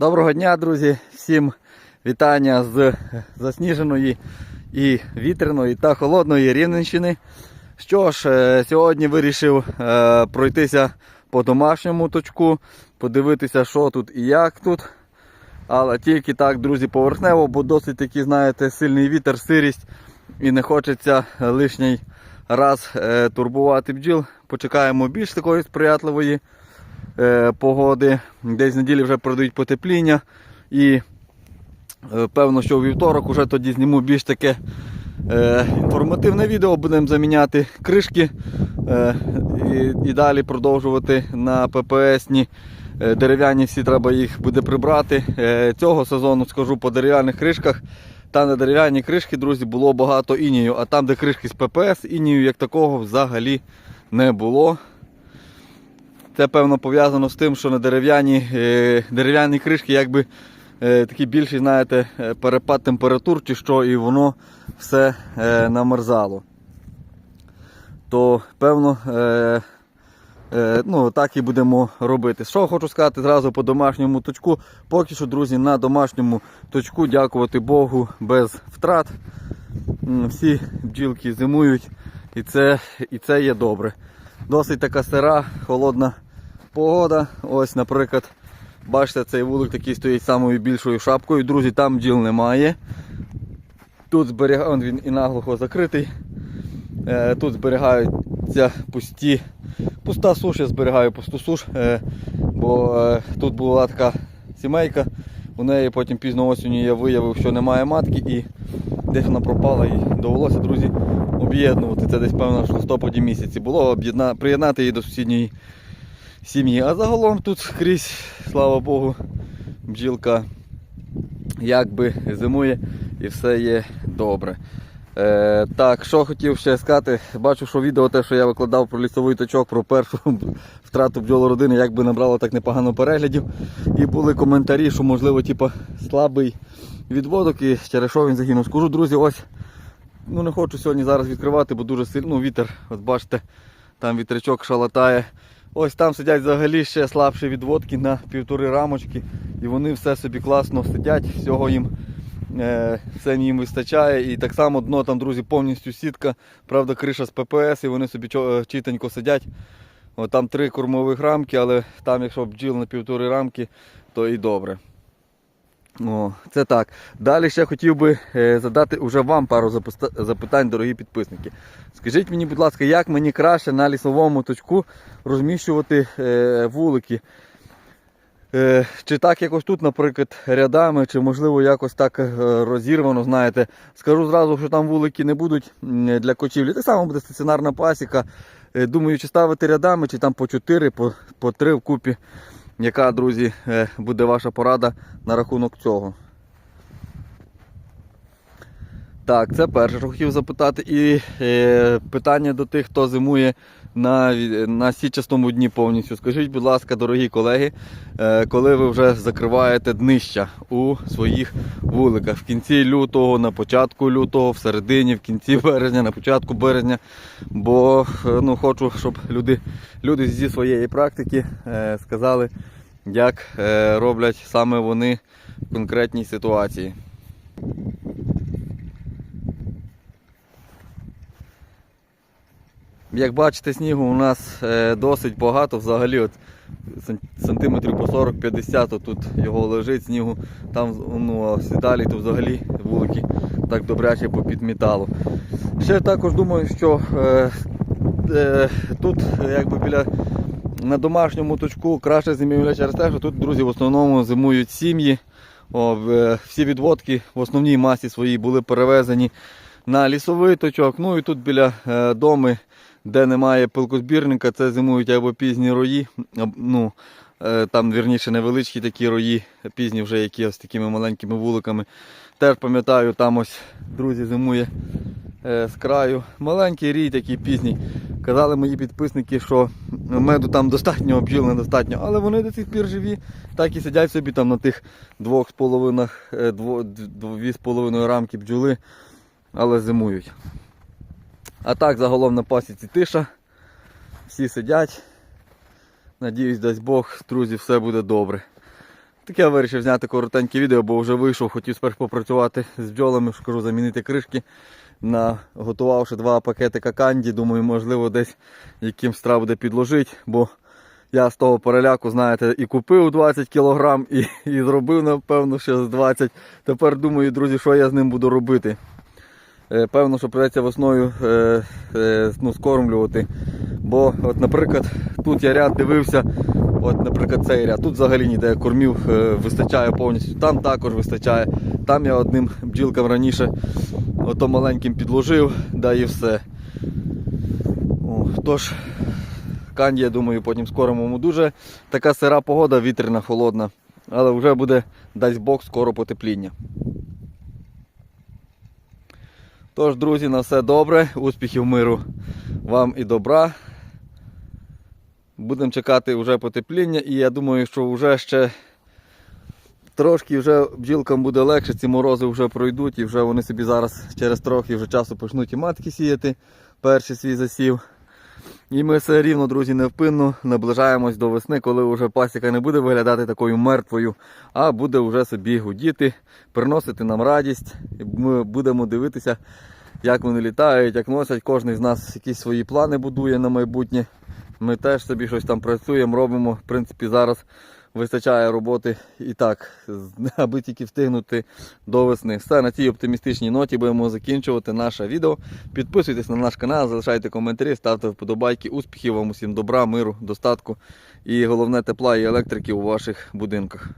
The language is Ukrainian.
Доброго дня, друзі! Всім вітання з засніженої і вітряної та холодної Рівненщини. Що ж, е, сьогодні вирішив е, пройтися по домашньому точку, подивитися, що тут і як тут. Але тільки так, друзі, поверхнево, бо досить такий, знаєте, сильний вітер, сирість і не хочеться лишній раз е, турбувати бджіл. Почекаємо більш такої сприятливої погоди. Десь неділі вже продають потепління. І е, певно, що у вівторок вже тоді зніму більш таке е, інформативне відео. Будемо заміняти кришки е, і, і далі продовжувати на ППСні. Е, Дерев'яні всі треба їх буде прибрати. Е, Цього сезону скажу по дерев'яних кришках. Там на дерев'яні кришки, друзі, було багато інію, а там, де кришки з ППС, інію як такого взагалі не було. Це певно пов'язано з тим, що на дерев'яні е, дерев'яні кришки якби е, такий більший, знаєте, е, перепад температур чи що, і воно все намерзало. То певно, ну, так і будемо робити. Що хочу сказати зразу по домашньому точку. Поки що, друзі, на домашньому точку, дякувати Богу, без втрат. Всі бджілки зимують, і це, і це є добре. Досить така сира, холодна погода. Ось, наприклад, бачите, цей вулик такий стоїть самою більшою шапкою. Друзі, там бджіл немає. Тут зберігає, він і наглухо закритий. Е, Тут зберігаються пусті, пуста суш, я зберігаю пусту суш, е, бо е, тут була така сімейка. У неї потім пізно осінню я виявив, що немає матки і десь вона пропала і довелося, друзі, об'єднувати. Це десь, певно, в листопаді місяці було приєднати її до сусідньої сім'ї. А загалом тут скрізь, слава Богу, бджілка якби зимує і все є добре. Е, так, що хотів ще сказати, бачу, що відео те, що я викладав про лісовий точок, про першу втрату бджолородини, якби набрало так непогано переглядів. І були коментарі, що можливо типу, слабий відводок і через що він загинув. Скажу, друзі, ось ну не хочу сьогодні зараз відкривати, бо дуже сильно ну, вітер. От бачите, там вітрячок шалатає. Ось там сидять взагалі ще слабші відводки на півтори рамочки. І вони все собі класно сидять, всього їм е, все їм вистачає. І так само дно там, друзі, повністю сітка. Правда, криша з ППС, і вони собі чітенько сидять. О, там три кормових рамки, але там, якщо бджіл на півтори рамки, то і добре. О, це так. Далі ще хотів би е, задати уже вам пару запитань, дорогі підписники. Скажіть мені, будь ласка, як мені краще на лісовому точку розміщувати е, вулики? Е, чи так якось тут, наприклад, рядами, чи можливо якось так розірвано, знаєте. Скажу зразу, що там вулики не будуть для кочівлі. Так само буде стаціонарна пасіка. Думаю, чи ставити рядами, чи там по 4, по, по 3 вкупі. Яка, друзі, е, буде ваша порада на рахунок цього? Так, це перше, що хотів запитати. І е, питання до тих, хто зимує на, на січастому дні повністю. Скажіть, будь ласка, дорогі колеги, е, коли ви вже закриваєте днища у своїх вуликах? В кінці лютого, на початку лютого, в середині, в кінці березня, на початку березня. Бо е, ну, хочу, щоб люди, люди зі своєї практики е, сказали, як е, роблять саме вони в конкретній ситуації. Як бачите, снігу у нас е, досить багато, взагалі от сантиметрів по 40-50 тут його лежить снігу. Там ну, а далі то взагалі вулики так добряче попідмітало. Ще також думаю, що е, е, тут якби біля на домашньому точку краще зимівля через те, що тут, друзі, в основному зимують сім'ї. Е, всі відводки в основній масі своїй були перевезені на лісовий точок. Ну і тут біля е, доми, де немає пилкозбірника, це зимують або пізні рої. Ну, е, там вірніше невеличкі такі рої, пізні вже які ось такими маленькими вуликами. Теж пам'ятаю, там ось друзі зимує е, з краю. Маленький рій, такий пізній. Казали мої підписники, що меду там достатньо, бджіл недостатньо, але вони до сих пір живі, так і сидять собі там на тих двох з половинах, е, дві з половиною рамки бджоли, але зимують. А так загалом на пасіці тиша. Всі сидять. Надіюсь, дасть Бог, друзі, все буде добре. Таке я вирішив зняти коротеньке відео, бо вже вийшов, хотів спершу попрацювати з бджолами, що замінити кришки. Наготувавши два пакетика канді, думаю, можливо, десь якимсь треба буде підложити, бо я з того переляку, знаєте, і купив 20 кг, і, і зробив, напевно, ще з 20. Тепер думаю, друзі, що я з ним буду робити. Е, Певно, що придеться весною е, е, ну, скормлювати. Бо, от, наприклад, тут я ряд дивився, от, наприклад, цей ряд. Тут взагалі ніде кормів вистачає повністю. Там також вистачає. Там я одним бджілкам раніше ото маленьким підложив, да і все. О, тож, канді, я думаю, потім скоромому дуже. Така сира погода, вітряна, холодна. Але вже буде, дасть Бог, скоро потепління. Тож, друзі, на все добре, успіхів, миру вам і добра. Будемо чекати вже потепління і я думаю, що вже ще трошки вже бджілкам буде легше, ці морози вже пройдуть і вже вони собі зараз через трохи вже часу почнуть і матки сіяти, перший свій засів. І ми все рівно, друзі, невпинно наближаємось до весни, коли вже пасіка не буде виглядати такою мертвою, а буде вже собі гудіти, приносити нам радість. Ми будемо дивитися, як вони літають, як носять. Кожен з нас якісь свої плани будує на майбутнє. Ми теж собі щось там працюємо, робимо. В принципі, зараз вистачає роботи і так, аби тільки встигнути до весни. Все на цій оптимістичній ноті будемо закінчувати наше відео. Підписуйтесь на наш канал, залишайте коментарі, ставте вподобайки. Успіхів вам усім добра, миру, достатку і головне тепла і електрики у ваших будинках.